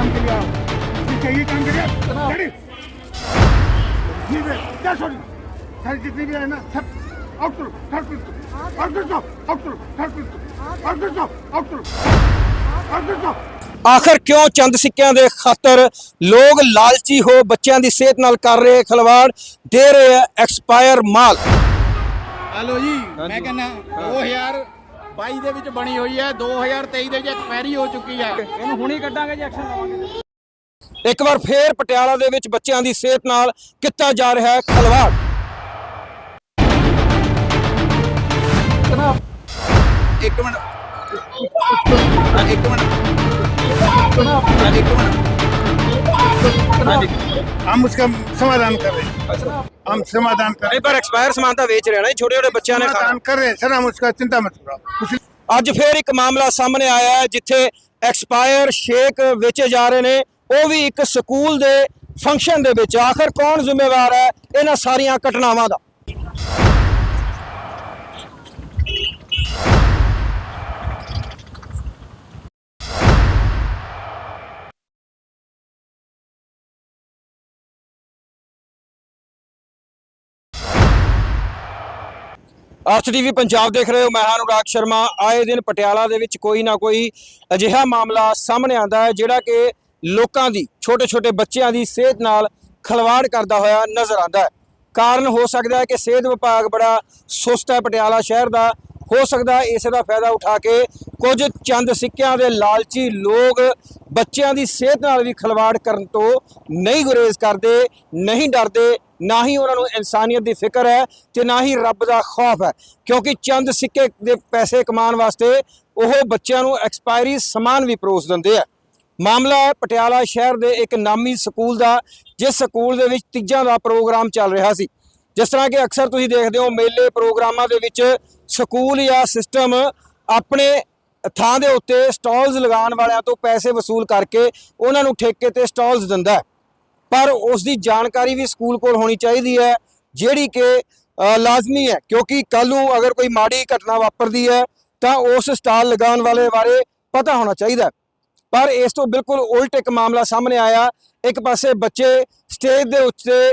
काम के लिए आओ ये चाहिए काम के लिए ठीक है क्या सॉरी सारी जितनी भी है ना सब आउट करो थर्ड प्रिंसिपल आउट करो आउट करो थर्ड प्रिंसिपल आउट करो आउट करो आउट करो ਆਖਰ ਕਿਉਂ ਚੰਦ ਸਿੱਕਿਆਂ ਦੇ ਖਾਤਰ ਲੋਕ ਲਾਲਚੀ ਹੋ ਬੱਚਿਆਂ ਦੀ ਸਿਹਤ ਨਾਲ ਕਰ ਰਹੇ ਖਲਵਾੜ ਦੇ ਰਹੇ ਐਕਸਪਾਇਰ ਮਾਲ ਹਲੋ ਜੀ ਮੈਂ ਕਹਿੰਦਾ ਉਹ ਯਾਰ 2022 ਦੇ ਵਿੱਚ ਬਣੀ ਹੋਈ ਹੈ 2023 ਦੇ ਵਿੱਚ ਐਕਸਪਾਇਰੀ ਹੋ ਚੁੱਕੀ ਹੈ। ਇਹਨੂੰ ਹੁਣੀ ਕੱਢਾਂਗੇ ਜੀ ਐਕਸ਼ਨ ਲਵਾਂਗੇ। ਇੱਕ ਵਾਰ ਫੇਰ ਪਟਿਆਲਾ ਦੇ ਵਿੱਚ ਬੱਚਿਆਂ ਦੀ ਸਿਹਤ ਨਾਲ ਕੀਤਾ ਜਾ ਰਿਹਾ ਹੈ ਖਲਵਾੜ। ਇੱਕ ਮਿੰਟ। ਇੱਕ ਮਿੰਟ। ਇੱਕ ਮਿੰਟ। हम उसका समाधान कर रहे हैं हम समाधान कर ਨਹੀਂ ਪਰ ਐਕਸਪਾਇਰ ਸਮਾਨ ਤਾਂ ਵੇਚ ਰਹੇ ਨੇ ਛੋਟੇ ਛੋਟੇ ਬੱਚਿਆਂ ਨੇ ਖਾਣਾ समाधान कर रहे हैं सर हम उसका चिंता मत करो कुछ ਅੱਜ ਫੇਰ ਇੱਕ ਮਾਮਲਾ ਸਾਹਮਣੇ ਆਇਆ ਹੈ ਜਿੱਥੇ ਐਕਸਪਾਇਰ ਸ਼ੇਕ ਵੇਚੇ ਜਾ ਰਹੇ ਨੇ ਉਹ ਵੀ ਇੱਕ ਸਕੂਲ ਦੇ ਫੰਕਸ਼ਨ ਦੇ ਵਿੱਚ ਆਖਰ ਕੌਣ ਜ਼ਿੰਮੇਵਾਰ ਹੈ ਇਹਨਾਂ ਸਾਰੀਆਂ ਘਟਨਾਵਾਂ ਦਾ ਅਰਥ ਟੀਵੀ ਪੰਜਾਬ ਦੇਖ ਰਹੇ ਹੋ, ਮੈਂ ਹਾਂ ਅਨੁਰਾਗ ਸ਼ਰਮਾ। ਆਏ ਦਿਨ ਪਟਿਆਲਾ ਦੇ ਵਿੱਚ ਕੋਈ ਨਾ ਕੋਈ ਅਜਿਹਾ ਮਾਮਲਾ ਸਾਹਮਣੇ ਆਉਂਦਾ ਹੈ, ਜਿਹੜਾ ਕਿ ਲੋਕਾਂ ਦੀ ਛੋਟੇ ਛੋਟੇ ਬੱਚਿਆਂ ਦੀ ਸਿਹਤ ਨਾਲ ਖਲਵਾੜ ਕਰਦਾ ਹੋਇਆ ਨਜ਼ਰ ਆਉਂਦਾ ਹੈ। ਕਾਰਨ ਹੋ ਸਕਦਾ ਹੈ ਕਿ ਸਿਹਤ ਵਿਭਾਗ ਬੜਾ ਸੁਸਤ ਹੈ, ਪਟਿਆਲਾ ਸ਼ਹਿਰ ਦਾ। ਹੋ ਸਕਦਾ ਇਸ ਦਾ ਫਾਇਦਾ ਉਠਾ ਕੇ ਕੁਝ ਚੰਦ ਸਿੱਕਿਆਂ ਦੇ ਲਾਲਚੀ ਲੋਕ ਬੱਚਿਆਂ ਦੀ ਸਿਹਤ ਨਾਲ ਵੀ ਖਲਵਾੜ ਕਰਨ ਤੋਂ ਨਹੀਂ ਗੁਰੇਜ਼ ਕਰਦੇ, ਨਹੀਂ ਡਰਦੇ, ਨਾ ਹੀ ਉਹਨਾਂ ਨੂੰ ਇਨਸਾਨੀਅਤ ਦੀ ਫਿਕਰ ਹੈ ਤੇ ਨਾ ਹੀ ਰੱਬ ਦਾ ਖੌਫ ਹੈ। ਕਿਉਂਕਿ ਚੰਦ ਸਿੱਕੇ ਦੇ ਪੈਸੇ ਕਮਾਉਣ ਵਾਸਤੇ ਉਹ ਬੱਚਿਆਂ ਨੂੰ ਐਕਸਪਾਇਰੀ ਸਮਾਨ ਵੀ ਪਰੋਸ ਦਿੰਦੇ ਆ। ਮਾਮਲਾ ਹੈ, ਪਟਿਆਲਾ ਸ਼ਹਿਰ ਦੇ ਇੱਕ ਨਾਮੀ ਸਕੂਲ ਦਾ, ਜਿਸ ਸਕੂਲ ਦੇ ਵਿੱਚ ਤੀਜਾਂ ਦਾ ਪ੍ਰੋਗਰਾਮ ਚੱਲ ਰਿਹਾ ਸੀ। ਜਿਸ ਤਰ੍ਹਾਂ ਕਿ ਅਕਸਰ ਤੁਸੀਂ ਦੇਖਦੇ ਹੋ ਮੇਲੇ, ਪ੍ਰੋਗਰਾਮਾਂ ਦੇ ਵਿੱਚ ਸਕੂਲ ਜਾਂ ਸਿਸਟਮ ਆਪਣੇ ਥਾਂ ਦੇ ਉੱਤੇ ਸਟਾਲਸ ਲਗਾਉਣ ਵਾਲਿਆਂ ਤੋਂ ਪੈਸੇ ਵਸੂਲ ਕਰਕੇ ਉਹਨਾਂ ਨੂੰ ਠੇਕੇ ਤੇ ਸਟਾਲਸ ਦਿੰਦਾ ਹੈ। ਪਰ ਉਸ ਦੀ ਜਾਣਕਾਰੀ ਵੀ ਸਕੂਲ ਕੋਲ ਹੋਣੀ ਚਾਹੀਦੀ ਹੈ, ਜਿਹੜੀ ਕਿ ਲਾਜ਼ਮੀ ਹੈ, ਕਿਉਂਕਿ ਕੱਲ ਨੂੰ ਅਗਰ ਕੋਈ ਮਾੜੀ ਘਟਨਾ ਵਾਪਰਦੀ ਹੈ, ਤਾਂ ਉਸ ਸਟਾਲ ਲਗਾਉਣ ਵਾਲੇ ਬਾਰੇ ਪਤਾ ਹੋਣਾ ਚਾਹੀਦਾ ਪਰ ਇਸ ਤੋਂ ਬਿਲਕੁਲ ਉਲਟ ਇੱਕ ਮਾਮਲਾ ਸਾਹਮਣੇ ਆਇਆ। ਇੱਕ ਪਾਸੇ ਬੱਚੇ ਸਟੇਜ ਦੇ ਉੱਤੇ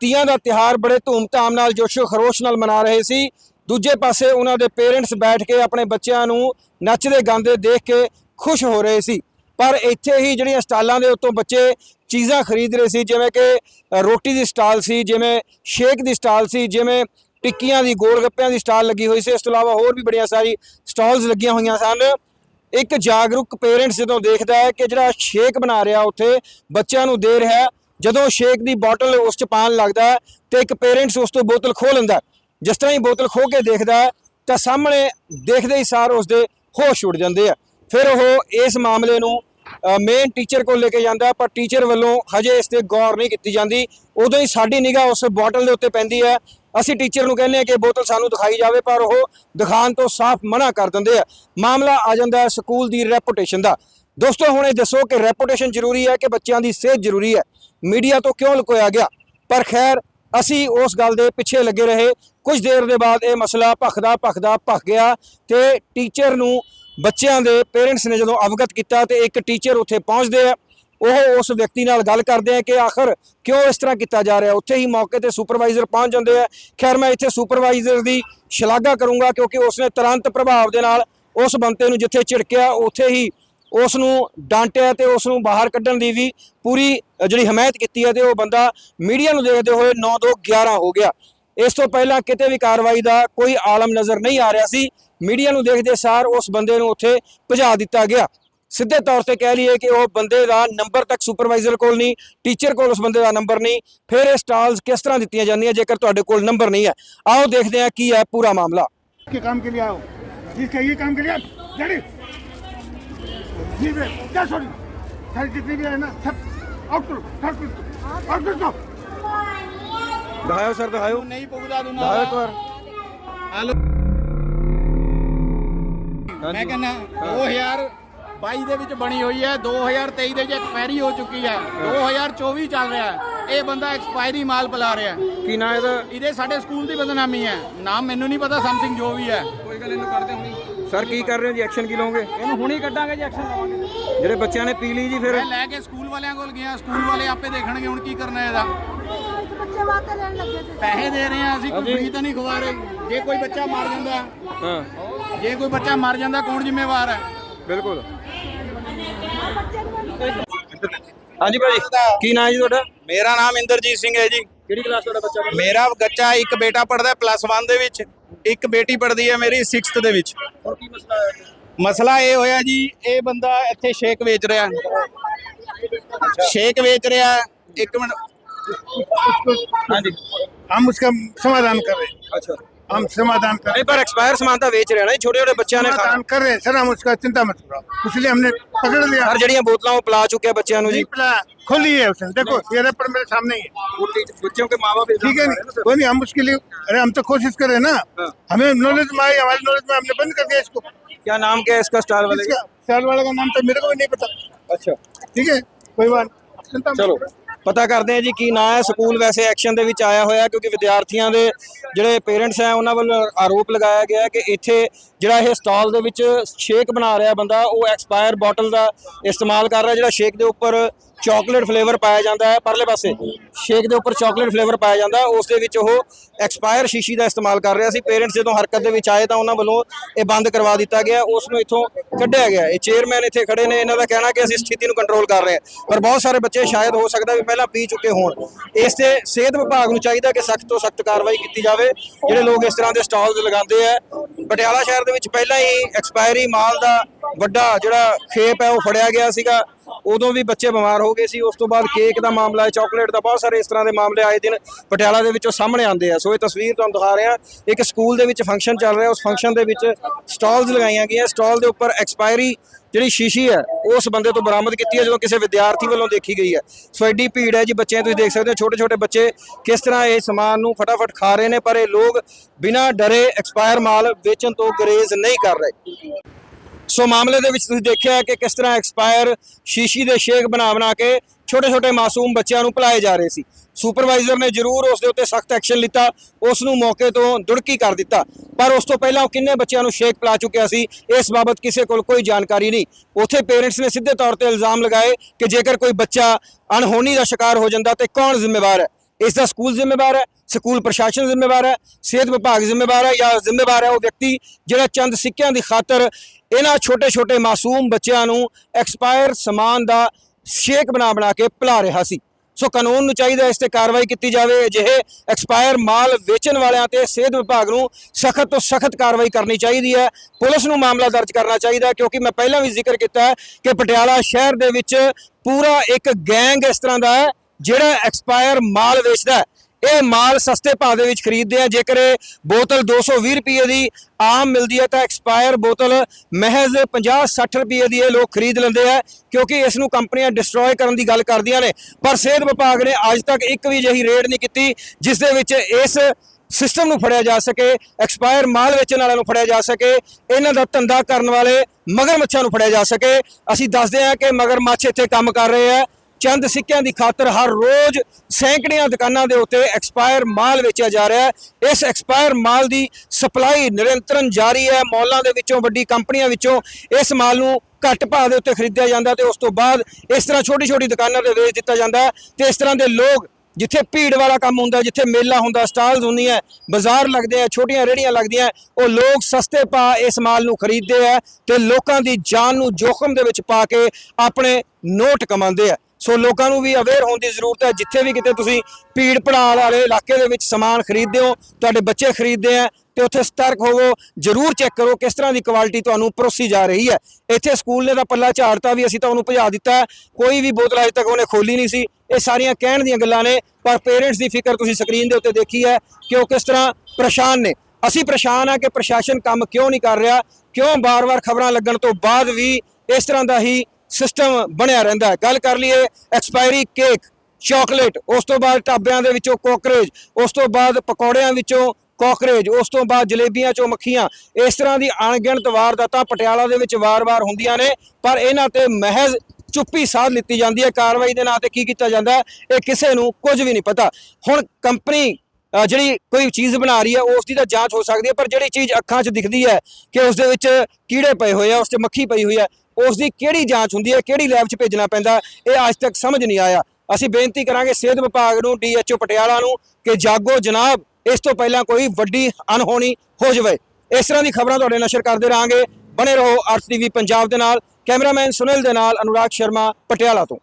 ਤੀਆਂ ਦਾ ਤਿਹਾਰ ਬੜੇ ਧੂਮਧਾਮ ਨਾਲ, ਜੋਸ਼ੋ ਖਰੋਸ਼ ਨਾਲ ਮਨਾ ਰਹੇ ਸੀ। ਦੂਜੇ ਪਾਸੇ ਉਹਨਾਂ ਦੇ ਪੇਰੈਂਟਸ ਬੈਠ ਕੇ ਆਪਣੇ ਬੱਚਿਆਂ ਨੂੰ ਨੱਚਦੇ, ਗਾਉਂਦੇ ਦੇਖ ਕੇ ਖੁਸ਼ ਹੋ ਰਹੇ ਸੀ। ਪਰ ਇੱਥੇ ਹੀ ਜਿਹੜੀਆਂ ਸਟਾਲਾਂ ਦੇ ਉੱਤੋਂ ਬੱਚੇ ਚੀਜ਼ਾਂ ਖਰੀਦ ਰਹੇ ਸੀ, ਜਿਵੇਂ ਕਿ ਰੋਟੀ ਦੀ ਸਟਾਲ ਸੀ, ਜਿਵੇਂ ਸ਼ੇਕ ਦੀ ਸਟਾਲ ਸੀ, ਜਿਵੇਂ ਟਿੱਕੀਆਂ ਦੀ ਗੋਲ ਗੱਪਿਆਂ ਦੀ ਸਟਾਲ ਲੱਗੀ ਹੋਈ ਸੀ। ਇਸ ਤੋਂ ਇਲਾਵਾ ਹੋਰ ਵੀ ਬੜੀਆਂ ਸਾਰੀ ਸਟਾਲਸ ਲੱਗੀਆਂ ਹੋਈਆਂ ਸਨ। ਇੱਕ ਜਾਗਰੂਕ ਪੇਰੈਂਟਸ ਜਦੋਂ ਦੇਖਦਾ ਹੈ ਕਿ ਜਿਹੜਾ ਸ਼ੇਕ ਬਣਾ ਰਿਹਾ, ਉੱਥੇ ਬੱਚਿਆਂ ਨੂੰ ਦੇ ਰਿਹਾ ਜਦੋਂ ਸ਼ੇਕ ਦੀ ਬੋਟਲ ਉਸ ਚ ਪਾਣ ਲੱਗਦਾ ਹੈ, ਤੇ ਇੱਕ ਪੇਰੈਂਟਸ ਉਸ ਤੋਂ ਬੋਤਲ ਖੋਹ ਲੈਂਦਾ ਜਿਸ ਤਰ੍ਹਾਂ ਹੀ ਬੋਤਲ ਖੋਹ ਕੇ ਦੇਖਦਾ ਤਾਂ ਸਾਹਮਣੇ ਦੇਖਦੇ ਹੀ ਸਾਰ ਉਸ ਦੇ ਹੋਸ਼ ਉੱਡ ਜਾਂਦੇ ਆ। ਫਿਰ ਉਹ ਇਸ ਮਾਮਲੇ ਨੂੰ ਮੇਨ ਟੀਚਰ ਕੋਲ ਲੈ ਕੇ ਜਾਂਦਾ ਪਰ ਟੀਚਰ ਵੱਲੋਂ ਹਜੇ ਇਸ ਤੇ ਗੌਰ ਨਹੀਂ ਕੀਤੀ ਜਾਂਦੀ। ਉਦੋਂ ਹੀ ਸਾਡੀ ਨਿਗਾਹ ਉਸ ਬੋਟਲ ਦੇ ਉੱਤੇ ਪੈਂਦੀ ਹੈ। ਅਸੀਂ ਟੀਚਰ ਨੂੰ ਕਹਿੰਦੇ ਆ ਕਿ ਬੋਤਲ ਸਾਨੂੰ ਦਿਖਾਈ ਜਾਵੇ ਪਰ ਉਹ ਦਿਖਾਉਣ ਤੋਂ ਸਾਫ਼ ਮਨਾ ਕਰ ਦਿੰਦੇ ਆ। ਮਾਮਲਾ ਆ ਜਾਂਦਾ ਸਕੂਲ ਦੀ ਰੈਪੂਟੇਸ਼ਨ ਦਾ। ਦੋਸਤੋ, ਹੁਣ ਇਹ ਦੱਸੋ ਕਿ ਰੈਪੂਟੇਸ਼ਨ ਜ਼ਰੂਰੀ ਹੈ ਕਿ ਬੱਚਿਆਂ ਦੀ ਸਿਹਤ ਜ਼ਰੂਰੀ ਹੈ? ਮੀਡੀਆ ਤੋਂ ਕਿਉਂ ਲੁਕੋਇਆ ਗਿਆ? ਪਰ ਖੈਰ, ਅਸੀਂ ਉਸ ਗੱਲ ਦੇ ਪਿੱਛੇ ਲੱਗੇ ਰਹੇ। ਕੁਝ ਦੇਰ ਦੇ ਬਾਅਦ ਇਹ ਮਸਲਾ ਭਖਦਾ ਭਖਦਾ ਭਖ ਗਿਆ ਤੇ ਟੀਚਰ ਨੂੰ ਬੱਚਿਆਂ ਦੇ ਪੇਰੈਂਟਸ ਨੇ ਜਦੋਂ ਅਵਗਤ ਕੀਤਾ ਤੇ ਇੱਕ ਟੀਚਰ ਉੱਥੇ ਪਹੁੰਚਦੇ ਆ। ਉਹ ਉਸ ਵਿਅਕਤੀ ਨਾਲ ਗੱਲ ਕਰਦੇ ਆ ਕਿ ਆਖਰ ਕਿਉਂ ਇਸ ਤਰ੍ਹਾਂ ਕੀਤਾ ਜਾ ਰਿਹਾ? ਉੱਥੇ ਹੀ ਮੌਕੇ ਤੇ ਸੁਪਰਵਾਈਜ਼ਰ ਪਹੁੰਚ ਜਾਂਦੇ ਆ। ਖੈਰ, ਮੈਂ ਇੱਥੇ ਸੁਪਰਵਾਈਜ਼ਰ ਦੀ ਸ਼ਲਾਘਾ ਕਰੂੰਗਾ ਕਿਉਂਕਿ ਉਸਨੇ ਤੁਰੰਤ ਪ੍ਰਭਾਵ ਦੇ ਨਾਲ ਉਸ ਬੰਤੇ ਨੂੰ ਜਿੱਥੇ ਝਿੜਕਿਆ, ਉੱਥੇ ਹੀ ਉਸ ਨੂੰ ਡਾਂਟਿਆ ਤੇ ਉਸ ਨੂੰ ਬਾਹਰ ਕੱਢਣ ਦੀ ਵੀ ਪੂਰੀ ਅ, ਜਿਹੜੀ ਹਮਾਇਤ ਕੀਤੀ ਹੈ ਤੇ ਉਹ ਬੰਦਾ ਮੀਡੀਆ ਨੂੰ ਦੇਖਦੇ ਹੋਏ 9 ਤੋਂ 11 ਹੋ ਗਿਆ ਇਸ ਤੋਂ ਪਹਿਲਾਂ ਕਿਤੇ ਵੀ ਕਾਰਵਾਈ ਦਾ ਕੋਈ ਆਲਮ ਨਜ਼ਰ ਨਹੀਂ ਆ ਰਿਹਾ ਸੀ ਮੀਡੀਆ ਨੂੰ ਦੇਖਦੇ ਸਾਰ ਉਸ ਬੰਦੇ ਨੂੰ ਉੱਥੇ ਭਜਾ ਦਿੱਤਾ ਗਿਆ ਸਿੱਧੇ ਤੌਰ ਤੇ ਕਹਿ ਲਈਏ ਕਿ ਉਹ ਬੰਦੇ ਦਾ ਨੰਬਰ ਤੱਕ ਸੁਪਰਵਾਈਜ਼ਰ ਕੋਲ ਨਹੀਂ ਟੀਚਰ ਕੋਲ ਉਸ ਬੰਦੇ ਦਾ ਨੰਬਰ ਨਹੀਂ ਫਿਰ ਇਹ ਸਟਾਲਸ ਕਿਸ ਤਰ੍ਹਾਂ ਦਿੱਤੀਆਂ ਜਾਂਦੀਆਂ ਜੇਕਰ ਤੁਹਾਡੇ ਕੋਲ ਨੰਬਰ ਨਹੀਂ ਹੈ ਆਓ ਦੇਖਦੇ ਹਾਂ ਕੀ ਹੈ ਪੂਰਾ ਮਾਮਲਾ के काम के लिए आओ जिसके ये काम के लिए নিবে যা সরি ਦੇ ਵਿੱਚ ਬਣੀ ਹੋਈ ਹੈ 2023 ਦੇ ਵਿੱਚ ਐਕਸਪਾਇਰੀ ਚੱਲ ਰਿਹਾ ਇਹ ਬੰਦਾ ਐਕਸਪਾਇਰੀ ਮਾਲ ਪਲਾ ਰਿਹਾ ਕੀ ਨਾਂ ਇਹਦਾ ਇਹਦੇ ਸਾਡੇ ਸਕੂਲ ਦੀ ਬਦਨਾਮੀ ਹੈ ਨਾਮ ਮੈਨੂੰ ਨਹੀਂ ਪਤਾ ਸਮਥਿੰਗ ਜੋ ਵੀ ਹੈ ਕੋਈ ਗੱਲ ਇਹਨੂੰ ਕਰਦੇ ਹੁਣ ਸਰ ਕੀ ਕਰ ਰਹੇ ਹੋ ਜੀ? ਐਕਸ਼ਨ ਕੀ ਲਓਗੇ? ਇਹਨੂੰ ਹੁਣੀ ਕੱਢਾਂਗੇ ਜੀ ਐਕਸ਼ਨ ਲਵਾਂਗੇ। ਜਿਹੜੇ ਬੱਚਿਆਂ ਨੇ ਪੀ ਲਈ ਜੀ ਫਿਰ। ਮੈਂ ਲੈ ਕੇ ਸਕੂਲ ਵਾਲਿਆਂ ਕੋਲ ਗਿਆ ਸਕੂਲ ਵਾਲੇ ਆਪੇ ਦੇਖਣਗੇ ਹੁਣ ਕੀ ਕਰਨਾ ਇਹਦਾ। ਬੱਚੇ ਵਾਸਤੇ ਲੈਣ ਲੱਗੇ ਸੀ ਪੈਸੇ ਦੇ ਰਹੇ ਆ ਅਸੀਂ ਕੋਈ ਫ੍ਰੀ ਤਾਂ ਨਹੀਂ ਖਵਾ ਰਹੇ। ਜੇ ਕੋਈ ਬੱਚਾ ਮਰ ਜਾਂਦਾ ਹਾਂ। ਜੇ ਕੋਈ ਬੱਚਾ ਮਰ ਜਾਂਦਾ ਕੌਣ ਜ਼ਿੰਮੇਵਾਰ ਹੈ? ਬਿਲਕੁਲ। ਹਾਂਜੀ ਭਾਜੀ ਕੀ ਨਾਮ ਹੈ ਜੀ ਤੁਹਾਡਾ? ਮੇਰਾ ਨਾਮ ਇੰਦਰਜੀਤ ਸਿੰਘ ਹੈ ਜੀ। ਕਿਹੜੀ ਕਲਾਸ ਤੁਹਾਡਾ ਬੱਚਾ ਮੇਰਾ ਬੱਚਾ ਇੱਕ ਬੇਟਾ ਪੜਦਾ ਪਲੱਸ 1 ਦੇ ਵਿੱਚ। ਇੱਕ ਬੇਟੀ ਪੜਦੀ ਹੈ ਮੇਰੀ 6th ਦੇ ਵਿੱਚ ਹੋਰ ਕੀ ਮਸਲਾ ਹੈ ਮਸਲਾ ਇਹ ਹੋਇਆ ਜੀ ਇਹ ਬੰਦਾ ਇੱਥੇ ਸ਼ੇਕ ਵੇਚ ਰਿਹਾ ਸ਼ੇਕ ਵੇਚ ਰਿਹਾ ਇੱਕ ਮਿੰਟ ਹਾਂਜੀ हम उसका समाधान कर रहे हैं ਅੱਛਾ हम समाधान कर नहीं पर एक्सपायर सामान तो बेच रहे हैं ना छोटे छोटे बच्चों ने समाधान कर रहे हैं सर हम उसका चिंता मत करो इसलिए हमने पकड़ लिया हर जड़ियां बोतलों को पिला चुके हैं बच्चों जी पिला खोली है उसने देखो ये रैपर मेरे सामने ही है बच्चों के माँ बाप ठीक है नहीं कोई नहीं हम उसके लिए अरे हम तो कोशिश कर रहे ना हमें नॉलेज में आई हमारी नॉलेज में हमने बंद कर दिया इसको क्या नाम क्या है इसका स्टार वाले स्टार वाले का नाम तो मेरे को भी नहीं पता अच्छा ठीक है कोई बात चिंता चलो ਪਤਾ ਕਰਦੇ ਆ ਜੀ ਕੀ ਨਾਂ ਹੈ। ਸਕੂਲ ਵੈਸੇ ਐਕਸ਼ਨ ਦੇ ਵਿੱਚ ਆਇਆ ਹੋਇਆ ਕਿਉਂਕਿ ਵਿਦਿਆਰਥੀਆਂ ਦੇ ਜਿਹੜੇ ਪੇਰੈਂਟਸ ਹੈ, ਉਹਨਾਂ ਵੱਲੋਂ ਆਰੋਪ ਲਗਾਇਆ ਗਿਆ ਕਿ ਇੱਥੇ ਜਿਹੜਾ ਇਹ ਸਟਾਲ ਦੇ ਵਿੱਚ ਸ਼ੇਕ ਬਣਾ ਰਿਹਾ ਬੰਦਾ, ਉਹ ਐਕਸਪਾਇਰ ਬੋਟਲ ਦਾ ਇਸਤੇਮਾਲ ਕਰ ਰਿਹਾ, ਜਿਹੜਾ ਸ਼ੇਕ ਦੇ ਉੱਪਰ ਚਾਕਲੇਟ ਫਲੇਵਰ ਪਾਇਆ ਜਾਂਦਾ ਹੈ। ਪਰਲੇ ਪਾਸੇ ਸ਼ੇਕ ਦੇ ਉੱਪਰ ਚਾਕਲੇਟ ਫਲੇਵਰ ਪਾਇਆ ਜਾਂਦਾ ਉਸ ਦੇ ਵਿੱਚ ਉਹ ਐਕਸਪਾਇਰ ਸ਼ੀਸ਼ੀ ਦਾ ਇਸਤੇਮਾਲ ਕਰ ਰਿਹਾ ਸੀ। ਪੇਰੈਂਟਸ ਜਦੋਂ ਹਰਕਤ ਦੇ ਵਿੱਚ ਆਏ ਤਾਂ ਉਹਨਾਂ ਵੱਲੋਂ ਇਹ ਬੰਦ ਕਰਵਾ ਦਿੱਤਾ ਗਿਆ। ਉਸ ਨੂੰ ਇੱਥੋਂ ਕੱਢਿਆ ਗਿਆ। ਇਹ ਚੇਅਰਮੈਨ ਇੱਥੇ ਖੜੇ ਨੇ, ਇਹਨਾਂ ਦਾ ਕਹਿਣਾ ਕਿ ਅਸੀਂ ਸਥਿਤੀ ਨੂੰ ਕੰਟਰੋਲ ਕਰ ਰਹੇ ਹਾਂ। ਪਰ ਬਹੁਤ ਸਾਰੇ ਬੱਚੇ ਸ਼ਾਇਦ ਹੋ ਸਕਦਾ ਵੀ ਪਹਿਲਾਂ ਪੀ ਚੁੱਕੇ ਹੋਣ। ਇਸ ਤੇ ਸਿਹਤ ਵਿਭਾਗ ਨੂੰ ਚਾਹੀਦਾ ਕਿ ਸਖਤ ਤੋਂ ਸਖਤ ਕਾਰਵਾਈ ਕੀਤੀ ਜਾਵੇ। ਜਿਹੜੇ ਲੋਕ ਇਸ ਤਰ੍ਹਾਂ ਦੇ ਸਟਾਲਸ ਲਗਾਉਂਦੇ ਆ, ਪਟਿਆਲਾ ਸ਼ਹਿਰ ਦੇ ਵਿੱਚ ਪਹਿਲਾਂ ਹੀ ਐਕਸਪਾਇਰੀ ਮਾਲ ਦਾ ਵੱਡਾ ਜਿਹੜਾ ਖੇਪ ਹੈ, ਉਹ ਫੜਿਆ ਗਿਆ ਸੀਗਾ। ਉਦੋਂ ਵੀ ਬੱਚੇ ਬਿਮਾਰ ਹੋ ਗਏ ਸੀ। ਉਸ ਤੋਂ ਬਾਅਦ ਕੇਕ ਦਾ ਮਾਮਲਾ ਹੈ, ਚਾਕਲੇਟ ਦਾ ਬਹੁਤ ਸਾਰੇ ਇਸ ਤਰ੍ਹਾਂ ਦੇ ਮਾਮਲੇ ਆਏ ਦਿਨ ਪਟਿਆਲਾ ਦੇ ਵਿੱਚੋਂ ਸਾਹਮਣੇ ਆਉਂਦੇ ਆ। ਸੋ ਇਹ ਤਸਵੀਰ ਤੁਹਾਨੂੰ ਦਿਖਾ ਰਹੇ। ਹਾਂ ਇੱਕ ਸਕੂਲ ਦੇ ਵਿੱਚ ਫੰਕਸ਼ਨ ਚੱਲ ਰਿਹਾ। ਉਸ ਫੰਕਸ਼ਨ ਦੇ ਵਿੱਚ ਸਟਾਲਸ ਲਗਾਈਆਂ ਗਈਆਂ। ਸਟਾਲ ਦੇ ਉੱਪਰ ਐਕਸਪਾਇਰੀ ਜਿਹੜੀ ਸ਼ੀਸ਼ੀ ਹੈ, ਉਸ ਬੰਦੇ ਤੋਂ ਬਰਾਮਦ ਕੀਤੀ ਹੈ, ਜਦੋਂ ਕਿਸੇ ਵਿਦਿਆਰਥੀ ਵੱਲੋਂ ਦੇਖੀ ਗਈ ਹੈ। ਸੋ ਐਡੀ ਭੀੜ ਹੈ ਜੀ ਬੱਚਿਆਂ ਤੁਸੀਂ ਦੇਖ ਸਕਦੇ ਹੋ ਛੋਟੇ ਛੋਟੇ ਬੱਚੇ ਕਿਸ ਤਰ੍ਹਾਂ ਇਹ ਸਮਾਨ ਨੂੰ ਫਟਾਫਟ ਖਾ ਰਹੇ ਨੇ, ਪਰ ਇਹ ਲੋਕ ਬਿਨਾਂ ਡਰੇ ਐਕਸਪਾਇਰ ਮਾਲ ਵੇਚਣ ਤੋਂ ਗਰੇਜ਼ ਨਹੀਂ ਕਰ ਰਹੇ। ਸੋ ਮਾਮਲੇ ਦੇ ਵਿੱਚ ਤੁਸੀਂ ਦੇਖਿਆ ਕਿ ਕਿਸ ਤਰ੍ਹਾਂ ਐਕਸਪਾਇਰ ਸ਼ੀਸ਼ੀ ਦੇ ਸ਼ੇਕ ਬਣਾ ਬਣਾ ਕੇ ਛੋਟੇ ਛੋਟੇ ਮਾਸੂਮ ਬੱਚਿਆਂ ਨੂੰ ਭੁਲਾਏ ਜਾ ਰਹੇ ਸੀ। ਸੁਪਰਵਾਈਜ਼ਰ ਨੇ ਜ਼ਰੂਰ ਉਸ ਦੇ ਉੱਤੇ ਸਖਤ ਐਕਸ਼ਨ ਲਿੱਤਾ, ਉਸ ਨੂੰ ਮੌਕੇ ਤੋਂ ਦੁੜਕੀ ਕਰ ਦਿੱਤਾ। ਪਰ ਉਸ ਤੋਂ ਪਹਿਲਾਂ ਉਹ ਕਿੰਨੇ ਬੱਚਿਆਂ ਨੂੰ ਸ਼ੇਕ ਪਿਲਾ ਚੁੱਕਿਆ ਸੀ, ਇਸ ਬਾਬਤ ਕਿਸੇ ਕੋਲ ਕੋਈ ਜਾਣਕਾਰੀ ਨਹੀਂ। ਉੱਥੇ ਪੇਰੈਂਟਸ ਨੇ ਸਿੱਧੇ ਤੌਰ ਤੇ ਇਲਜ਼ਾਮ ਲਗਾਏ ਕਿ ਜੇਕਰ ਕੋਈ ਬੱਚਾ ਅਣਹੋਣੀ ਦਾ ਸ਼ਿਕਾਰ ਹੋ ਜਾਂਦਾ ਤੇ ਕੌਣ ਜ਼ਿੰਮੇਵਾਰ ਹੈ? ਇਸ ਦਾ ਸਕੂਲ ਜ਼ਿੰਮੇਵਾਰ ਹੈ? ਸਕੂਲ ਪ੍ਰਸ਼ਾਸਨ ਜ਼ਿੰਮੇਵਾਰ ਹੈ? ਸਿਹਤ ਵਿਭਾਗ ਜ਼ਿੰਮੇਵਾਰ ਹੈ ਜਾਂ ਜ਼ਿੰਮੇਵਾਰ ਹੈ ਉਹ ਵਿਅਕਤੀ ਜਿਹੜਾ ਚੰਦ ਸਿੱਕਿਆਂ ਦੀ ਖਾਤਰ ਇਹਨਾਂ ਛੋਟੇ-ਛੋਟੇ ਮਾਸੂਮ ਬੱਚਿਆਂ ਨੂੰ ਐਕਸਪਾਇਰ ਸਮਾਨ ਦਾ ਸ਼ੇਕ ਬਣਾ ਬਣਾ ਕੇ ਪਿਲਾ ਰਿਹਾ ਸੀ। ਸੋ ਕਾਨੂੰਨ ਨੂੰ ਚਾਹੀਦਾ ਇਸ ਤੇ ਕਾਰਵਾਈ ਕੀਤੀ ਜਾਵੇ। ਅਜਿਹੇ ਐਕਸਪਾਇਰ ਮਾਲ ਵੇਚਣ ਵਾਲਿਆਂ ਤੇ ਸਿਹਤ ਵਿਭਾਗ ਨੂੰ ਸਖਤ ਤੋਂ ਸਖਤ ਕਾਰਵਾਈ ਕਰਨੀ ਚਾਹੀਦੀ ਹੈ। ਪੁਲਿਸ ਨੂੰ ਮਾਮਲਾ ਦਰਜ ਕਰਨਾ ਚਾਹੀਦਾ ਕਿਉਂਕਿ ਮੈਂ ਪਹਿਲਾਂ ਵੀ ਜ਼ਿਕਰ ਕੀਤਾ ਹੈ ਕਿ ਪਟਿਆਲਾ ਸ਼ਹਿਰ ਦੇ ਵਿੱਚ ਪੂਰਾ ਇੱਕ ਗੈਂਗ ਇਸ ਤਰ੍ਹਾਂ ਦਾ ਹੈ ਜਿਹੜਾ ਐਕਸਪਾਇਰ ਮਾਲ ਵੇਚਦਾ ਹੈ। ਇਹ ਮਾਲ ਸਸਤੇ ਭਾਅ ਦੇ ਵਿੱਚ ਖਰੀਦਦੇ ਆ। ਜੇਕਰ ਇਹ ਬੋਤਲ 220 ਰੁਪਏ ਦੀ ਆਮ ਮਿਲਦੀ ਹੈ, ਤਾਂ ਐਕਸਪਾਇਰ ਬੋਤਲ ਮਹਿਜ਼ 50-60 ਰੁਪਏ ਦੀ ਇਹ ਲੋਕ ਖਰੀਦ ਲੈਂਦੇ ਆ, ਕਿਉਂਕਿ ਇਸ ਨੂੰ ਕੰਪਨੀਆਂ ਡਿਸਟਰੋਏ ਕਰਨ ਦੀ ਗੱਲ ਕਰਦੀਆਂ ਨੇ। ਪਰ ਸਿਹਤ ਵਿਭਾਗ ਨੇ ਅੱਜ ਤੱਕ ਇੱਕ ਵੀ ਅਜਿਹੀ ਰੇਡ ਨਹੀਂ ਕੀਤੀ, ਜਿਸ ਦੇ ਵਿੱਚ ਇਸ ਸਿਸਟਮ ਨੂੰ ਫੜਿਆ ਜਾ ਸਕੇ, ਐਕਸਪਾਇਰ ਮਾਲ ਵੇਚਣ ਵਾਲਿਆਂ ਨੂੰ ਫੜਿਆ ਜਾ ਸਕੇ, ਇਹਨਾਂ ਦਾ ਧੰਦਾ ਕਰਨ ਵਾਲੇ ਮਗਰਮੱਛਾਂ ਨੂੰ ਫੜਿਆ ਜਾ ਸਕੇ। ਅਸੀਂ ਦੱਸਦੇ ਹਾਂ ਕਿ ਮਗਰਮੱਛ ਇੱਥੇ ਕੰਮ ਕਰ ਰਹੇ ਆ। ਚੰਦ ਸਿੱਕਿਆਂ ਦੀ ਖਾਤਰ ਹਰ ਰੋਜ਼ ਸੈਂਕੜਿਆਂ ਦੁਕਾਨਾਂ ਦੇ ਉੱਤੇ ਐਕਸਪਾਇਰ ਮਾਲ ਵੇਚਿਆ ਜਾ ਰਿਹਾ ਹੈ। ਇਸ ਐਕਸਪਾਇਰ ਮਾਲ ਦੀ ਸਪਲਾਈ ਨਿਰੰਤਰਨ ਜਾਰੀ ਹੈ। ਮੌਲਾਂ ਦੇ ਵਿੱਚੋਂ, ਵੱਡੀ ਕੰਪਨੀਆਂ ਵਿੱਚੋਂ ਇਸ ਮਾਲ ਨੂੰ ਘੱਟ ਭਾਅ ਦੇ ਉੱਤੇ ਖਰੀਦਿਆ ਜਾਂਦਾ ਤੇ ਉਸ ਤੋਂ ਬਾਅਦ ਇਸ ਤਰ੍ਹਾਂ ਛੋਟੀ ਛੋਟੀ ਦੁਕਾਨਾਂ ਤੇ ਵੇਚ ਦਿੱਤਾ ਜਾਂਦਾ ਹੈ ਤੇ ਇਸ ਤਰ੍ਹਾਂ ਦੇ ਲੋਕ ਜਿੱਥੇ ਭੀੜ ਵਾਲਾ ਕੰਮ ਹੁੰਦਾ ਜਿੱਥੇ ਮੇਲਾ ਹੁੰਦਾ, ਸਟਾਲਸ ਹੁੰਦੀਆਂ ਬਾਜ਼ਾਰ ਲੱਗਦੇ ਆ ਛੋਟੀਆਂ ਰੇੜੀਆਂ ਲੱਗਦੀਆਂ ਉਹ ਲੋਕ ਸਸਤੇ ਭਾਅ ਇਸ ਮਾਲ ਨੂੰ ਖਰੀਦਦੇ ਆ ਤੇ ਲੋਕਾਂ ਦੀ ਜਾਨ ਨੂੰ ਜੋਖਮ ਦੇ ਵਿੱਚ ਪਾ ਕੇ ਆਪਣੇ ਨੋਟ ਕਮਾਉਂਦੇ ਆ ਸੋ ਲੋਕਾਂ ਨੂੰ ਵੀ ਅਵੇਅਰ ਹੋਣ ਦੀ ਜ਼ਰੂਰਤ ਹੈ। ਜਿੱਥੇ ਵੀ ਕਿਤੇ ਤੁਸੀਂ ਭੀੜ ਭੜਾਲ ਵਾਲੇ ਇਲਾਕੇ ਦੇ ਵਿੱਚ ਸਮਾਨ ਖਰੀਦਦੇ ਹੋ, ਤੁਹਾਡੇ ਬੱਚੇ ਖਰੀਦਦੇ ਆ ਤੇ ਉੱਥੇ ਸਤਰਕ ਹੋਵੋ। ਜਰੂਰ ਚੈੱਕ ਕਰੋ ਕਿਸ ਤਰ੍ਹਾਂ ਦੀ ਕੁਆਲਿਟੀ ਤੁਹਾਨੂੰ ਪਰੋਸੀ ਜਾ ਰਹੀ ਹੈ। ਇੱਥੇ ਸਕੂਲ ਨੇ ਤਾਂ ਪੱਲਾ ਝਾੜਤਾ ਵੀ ਅਸੀਂ ਤਾਂ ਉਹਨੂੰ ਭਜਾ ਦਿੱਤਾ ਕੋਈ ਵੀ ਬੋਤਲ ਅਜੇ ਤੱਕ ਉਹਨੇ ਖੋਲੀ ਨਹੀਂ ਸੀ। ਇਹ ਸਾਰੀਆਂ ਕਹਿਣ ਦੀਆਂ ਗੱਲਾਂ ਨੇ, ਪਰ ਪੇਰੈਂਟਸ ਦੀ ਫਿਕਰ ਤੁਸੀਂ ਸਕਰੀਨ ਦੇ ਉੱਤੇ ਦੇਖੀ ਹੈ ਕਿ ਉਹ ਕਿਸ ਤਰ੍ਹਾਂ ਪਰੇਸ਼ਾਨ ਨੇ। ਅਸੀਂ ਪਰੇਸ਼ਾਨ ਆ ਕਿ ਪ੍ਰਸ਼ਾਸਨ ਕੰਮ ਕਿਉਂ ਨਹੀਂ ਕਰ ਰਿਹਾ, ਕਿਉਂ ਬਾਰ-ਬਾਰ ਖਬਰਾਂ ਲੱਗਣ ਤੋਂ ਬਾਅਦ ਵੀ ਇਸ ਤਰ੍ਹਾਂ ਦਾ ਹੀ ਸਿਸਟਮ ਬਣਿਆ ਰਹਿੰਦਾ ਹੈ। ਗੱਲ ਕਰ ਲਈਏ ਐਕਸਪਾਇਰੀ ਕੇਕ, ਚਾਕਲੇਟ, ਉਸ ਤੋਂ ਬਾਅਦ ਢਾਬਿਆਂ ਦੇ ਵਿੱਚੋਂ ਕੋਕਰੇਜ, ਉਸ ਤੋਂ ਬਾਅਦ ਪਕੌੜਿਆਂ ਵਿੱਚੋਂ ਕੋਕਰੇਜ, ਉਸ ਤੋਂ ਬਾਅਦ ਜਲੇਬੀਆਂ ਚੋਂ ਮੱਖੀਆਂ, ਇਸ ਤਰ੍ਹਾਂ ਦੀ ਅਣਗਿਣਤ ਵਾਰਦਾਤਾਂ ਪਟਿਆਲਾ ਦੇ ਵਿੱਚ ਵਾਰ-ਵਾਰ ਹੁੰਦੀਆਂ ਨੇ, ਪਰ ਇਹਨਾਂ ਤੇ ਮਹਿਜ਼ ਚੁੱਪੀ ਸਾਧ ਲਿੱਤੀ ਜਾਂਦੀ ਹੈ। ਕਾਰਵਾਈ ਦੇ ਨਾਂ ਤੇ ਕੀ ਕੀਤਾ ਜਾਂਦਾ ਇਹ ਕਿਸੇ ਨੂੰ ਕੁਝ ਵੀ ਨਹੀਂ ਪਤਾ। ਹੁਣ ਕੰਪਨੀ ਜਿਹੜੀ ਕੋਈ ਚੀਜ਼ ਬਣਾ ਰਹੀ ਹੈ, ਉਸ ਦੀ ਤਾਂ ਜਾਂਚ ਹੋ ਸਕਦੀ ਹੈ, ਪਰ ਜਿਹੜੀ ਚੀਜ਼ ਅੱਖਾਂ 'ਚ ਦਿਖਦੀ ਹੈ ਕਿ ਉਸ ਦੇ ਵਿੱਚ ਕੀੜੇ ਪਏ ਹੋਏ ਆ, ਉਸ 'ਚ ਮੱਖੀ ਪਈ ਹੋਈ ਹੈ, ਉਸ ਦੀ ਕਿਹੜੀ ਜਾਂਚ ਹੁੰਦੀ ਹੈ, ਕਿਹੜੀ ਲੈਬ 'ਚ ਭੇਜਣਾ ਪੈਂਦਾ, ਇਹ ਅੱਜ ਤੱਕ ਸਮਝ ਨਹੀਂ ਆਇਆ। ਅਸੀਂ ਬੇਨਤੀ ਕਰਾਂਗੇ ਸਿਹਤ ਵਿਭਾਗ ਨੂੰ, ਡੀਐਚਓ ਪਟਿਆਲਾ ਨੂੰ ਕਿ ਜਾਗੋ ਜਨਾਬ, ਇਸ ਤੋਂ ਪਹਿਲਾਂ ਕੋਈ ਵੱਡੀ ਅਣਹੋਣੀ ਹੋ ਜਾਵੇ। ਇਸ ਤਰ੍ਹਾਂ ਦੀ ਖਬਰਾਂ ਤੁਹਾਡੇ ਨਸ਼ਰ ਕਰਦੇ ਰਹਾਂਗੇ। ਬਣੇ ਰਹੋ ਆਰਟਸ ਟੀਵੀ ਪੰਜਾਬ ਦੇ ਨਾਲ। ਕੈਮਰਾਮੈਨ ਸੁਨੀਲ ਦੇ ਨਾਲ, ਅਨੁਰਾਗ ਸ਼ਰਮਾ, ਪਟਿਆਲਾ ਤੋਂ।